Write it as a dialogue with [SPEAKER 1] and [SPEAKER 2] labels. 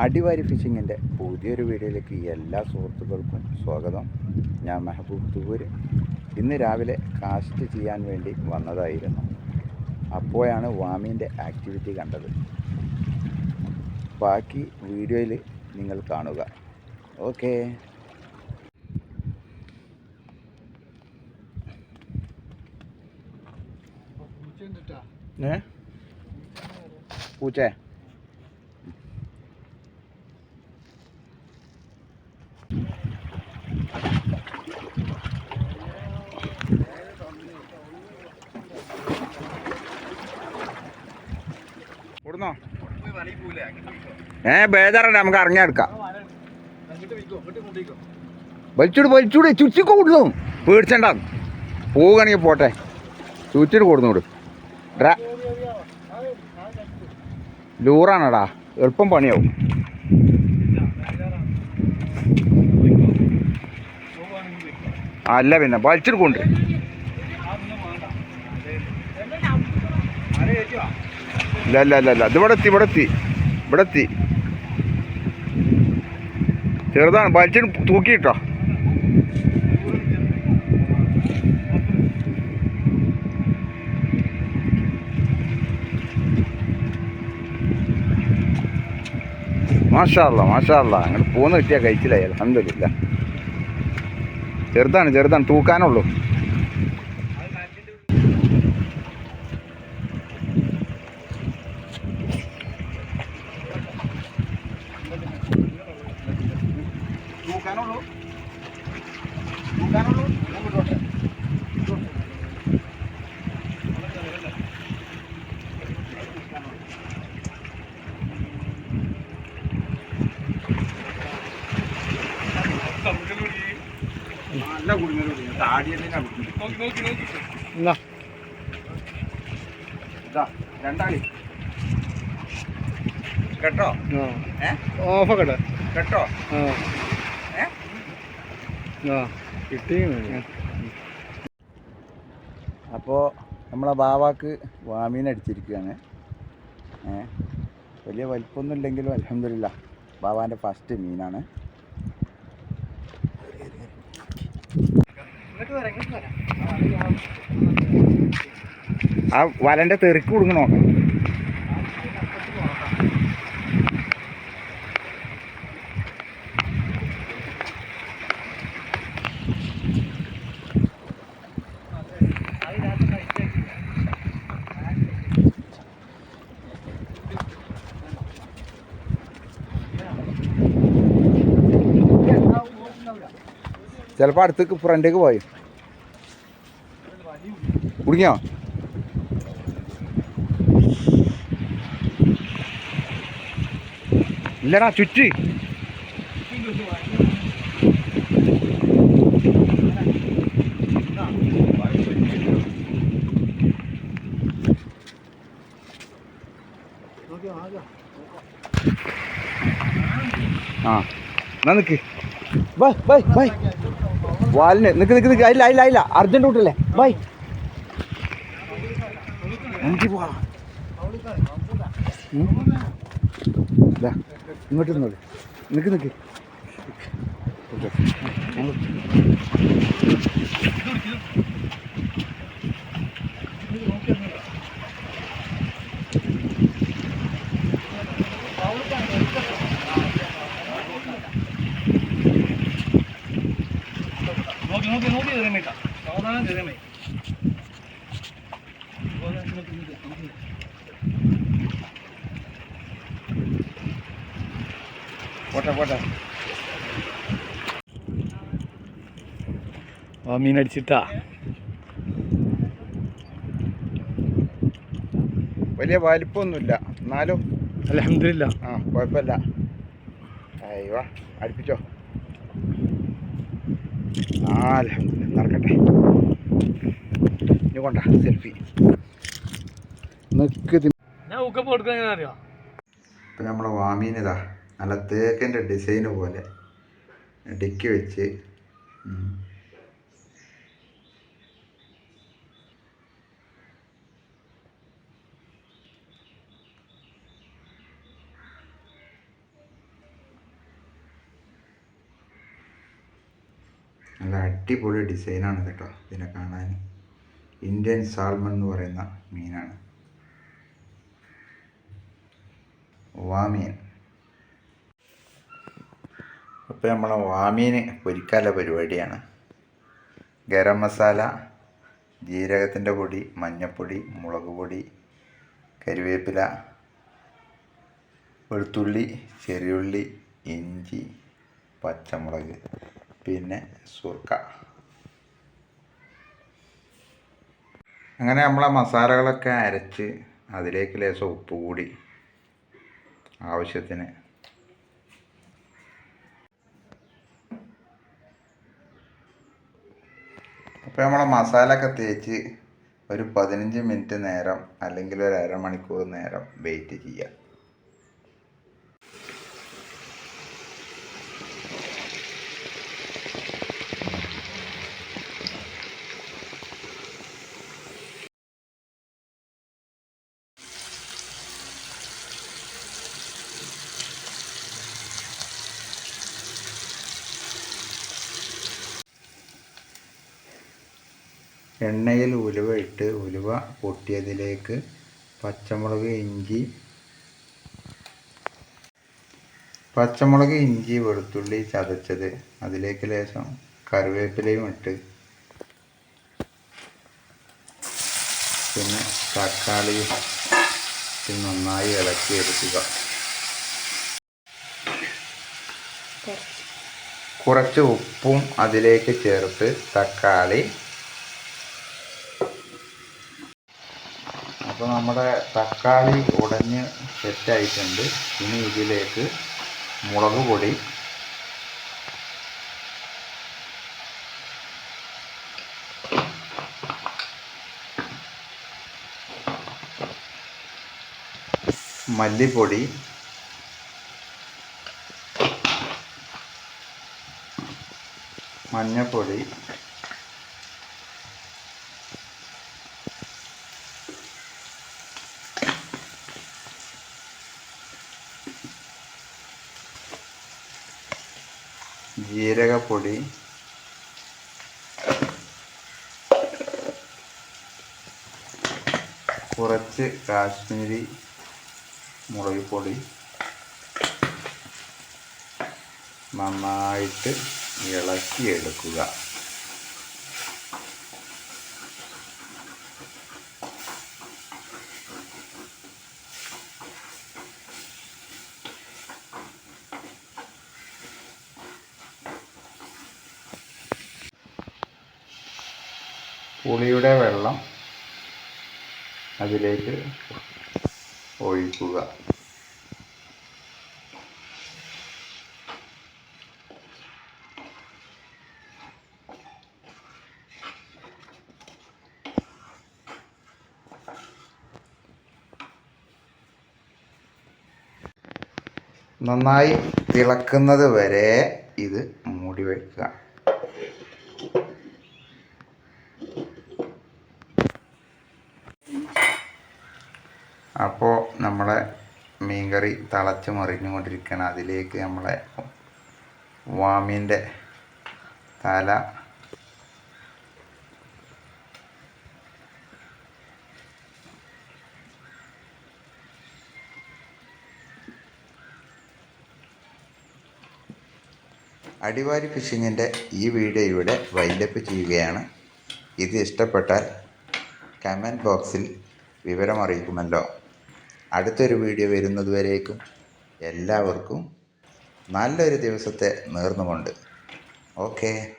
[SPEAKER 1] അടിവാരി ഫിഷിങ്ങിന്റെ പുതിയൊരു വീഡിയോയിലേക്ക് എല്ലാ സുഹൃത്തുക്കൾക്കും സ്വാഗതം. ഞാൻ മെഹബൂബ് തൂര് ഇന്ന് രാവിലെ കാസ്റ്റ് ചെയ്യാൻ വേണ്ടി വന്നതായിരുന്നു. അപ്പോഴാണ് വാമിന്റെ ആക്ടിവിറ്റി കണ്ടത്. ബാക്കി വീഡിയോയിൽ നിങ്ങൾ കാണുക. ഓക്കേ. ഏ? പൂച്ചേ കൊടുന്നോ ഏ ബേജാറല്ല നമുക്ക് ഇറങ്ങിയെടുക്കാം. വലിച്ചൂട് വലിച്ചൂട്. ചുറ്റിക്ക് കൊടുന്നു പേടിച്ചണ്ട. പോവുകയാണെങ്കിൽ പോട്ടെ. ചുറ്റിട്ട് കൊടുന്നോട് ഡ്രാ. ലൂറാണടാ. എളുപ്പം പണിയാവും. അല്ല പിന്നെ വലിച്ചിട്ട് കൊണ്ട്. ഇല്ല ഇല്ല ഇല്ല ഇല്ല. ഇതിവിടെ എത്തി ഇവിടെ എത്തി. ഇവിടെ എത്തി ചെറുതാണ്. വലിച്ചിട്ട് തൂക്കിയിട്ടോ? മാഷാല്ല മാഷാല്ല അങ്ങോട്ട് പോന്ന് കിട്ടിയാൽ കഴിച്ചില്ല അലഹമില്ല ചെറുതാണ് ചെറുതാണ്. തൂക്കാനുള്ളൂ തൂക്കാനുള്ളൂ തൂക്കാനുള്ളൂ നല്ല കുടുങ്ങൽ താടിയെല്ലാം ഇതാ രണ്ടാളി. കേട്ടോ? ഏ?
[SPEAKER 2] ഓഫൊക്കെ
[SPEAKER 1] കേട്ടോ? ഏ
[SPEAKER 2] ആ. കിട്ടി
[SPEAKER 1] അപ്പോൾ നമ്മളെ ബാവാക്ക് വാമീൻ അടിച്ചിരിക്കുകയാണ്. വലിയ വലിപ്പമൊന്നും ഇല്ലെങ്കിലും അലഹമില്ല ബാവാന്റെ ഫസ്റ്റ് മീനാണ് ആ വലന്റെ തെറിക്ക് കൊടുങ്ങ നോക്കാം ചിലപ്പോൾ അടുത്തേക്ക് ഫ്രണ്ടേക്ക് പോയി. കുടുങ്ങിയോ ഇല്ലടാ ചുറ്റി. ആ എന്നാ നിക്ക്. Bye bye bye. വാലിന്. നിക്ക് നിക്ക് നിക്ക്. അല്ല അല്ല അല്ല അർജന്റ് കൂട്ടല്ലേ ബൈ. ഇങ്ങോട്ട് നിന്നോളൂ നിക്ക് നിക്ക് ഓക്കേ. ഞങ്ങൾ-
[SPEAKER 2] നോക്കി നോക്കി നോക്കി കയറിയ സാവധാനം കയറിയ
[SPEAKER 1] പോട്ടെ പോട്ടെ.
[SPEAKER 2] ആ മീൻ അടിച്ചിട്ടാ.
[SPEAKER 1] വലിയ വലിപ്പമൊന്നുമില്ല. എന്നാലും
[SPEAKER 2] അലഹമില്ല
[SPEAKER 1] ആ കുഴപ്പമില്ല. അയ്യോ അടുപ്പിച്ചോ. ആ അലഹമില്ല നടക്കട്ടെ. ഇനി കൊണ്ട സെൽഫി. ഇപ്പം നമ്മളെ വാമീനിതാ നല്ല തേക്കിന്റെ ഡിസൈന് പോലെ ഡിക്കി വെച്ച് നല്ല അടിപൊളി ഡിസൈനാണ് കേട്ടോ ഇതിനെ കാണാൻ. ഇന്ത്യൻ സാൽമൺ എന്ന് പറയുന്ന മീനാണ്. വാമീൻ. അപ്പോൾ നമ്മൾ വാമീൻ പൊരിക്കാനുള്ള പരിപാടിയാണ്. ഗരം മസാല ജീരകത്തിന്റെ പൊടി മഞ്ഞൾപ്പൊടി മുളക് പൊടി കരിവേപ്പില വെളുത്തുള്ളി ചെറിയുള്ളി ഇഞ്ചി പച്ചമുളക് പിന്നെ സുർക്ക. അങ്ങനെ നമ്മളെ മസാലകളൊക്കെ അരച്ച് അതിലേക്ക് ലേശം ഉപ്പ് കൂടി ആവശ്യത്തിന്. അപ്പോൾ നമ്മൾ മസാല ഒക്കെ തേച്ച് ഒരു പതിനഞ്ച് മിനിറ്റ് നേരം അല്ലെങ്കിൽ ഒരു അരമണിക്കൂർ നേരം വെയിറ്റ് ചെയ്യുക. എണ്ണയിൽ ഉലുവ ഇട്ട് ഉലുവ പൊട്ടിയതിലേക്ക് പച്ചമുളക് ഇഞ്ചി പച്ചമുളക് ഇഞ്ചി വെളുത്തുള്ളി ചതച്ചത്. അതിലേക്ക് ലേശം കറിവേപ്പിലയും ഇട്ട് പിന്നെ തക്കാളി ഇട്ട് നന്നായി ഇളക്കി എടുക്കുക. കുറച്ച് ഉപ്പും അതിലേക്ക് ചേർത്ത് തക്കാളി അപ്പോൾ നമ്മുടെ തക്കാളി ഉടഞ്ഞ് സെറ്റായിട്ടുണ്ട്. ഇനി ഇതിലേക്ക് മുളക് പൊടി. മല്ലിപ്പൊടി. മഞ്ഞൾപ്പൊടി ജീരകപ്പൊടി കുറച്ച് കാശ്മീരി മുളക് പൊടി നന്നായിട്ട് ഇളക്കിയെടുക്കുക. പുളിയുടെ വെള്ളം അതിലേക്ക് ഒഴിക്കുക. നന്നായി തിളക്കുന്നത് വരെ ഇത് മൂടി വയ്ക്കുക അപ്പോൾ നമ്മളെ മീൻകറി തിളച്ച് മറിഞ്ഞുകൊണ്ടിരിക്കുകയാണ് അതിലേക്ക് നമ്മളെ വാമീന്റെ തല. അടിവാരി ഫിഷിങ്ങിന്റെ ഈ വീഡിയോ ഇവിടെ വൈൻഡപ്പ് ചെയ്യുകയാണ്. ഇത് ഇഷ്ടപ്പെട്ടാൽ കമന്റ് ബോക്സിൽ വിവരം അറിയിക്കുമല്ലോ അടുത്തൊരു വീഡിയോ വരുന്നതുവരേക്കും എല്ലാവർക്കും നല്ലൊരു ദിവസത്തെ നേർന്നുകൊണ്ട്. ഓക്കേ.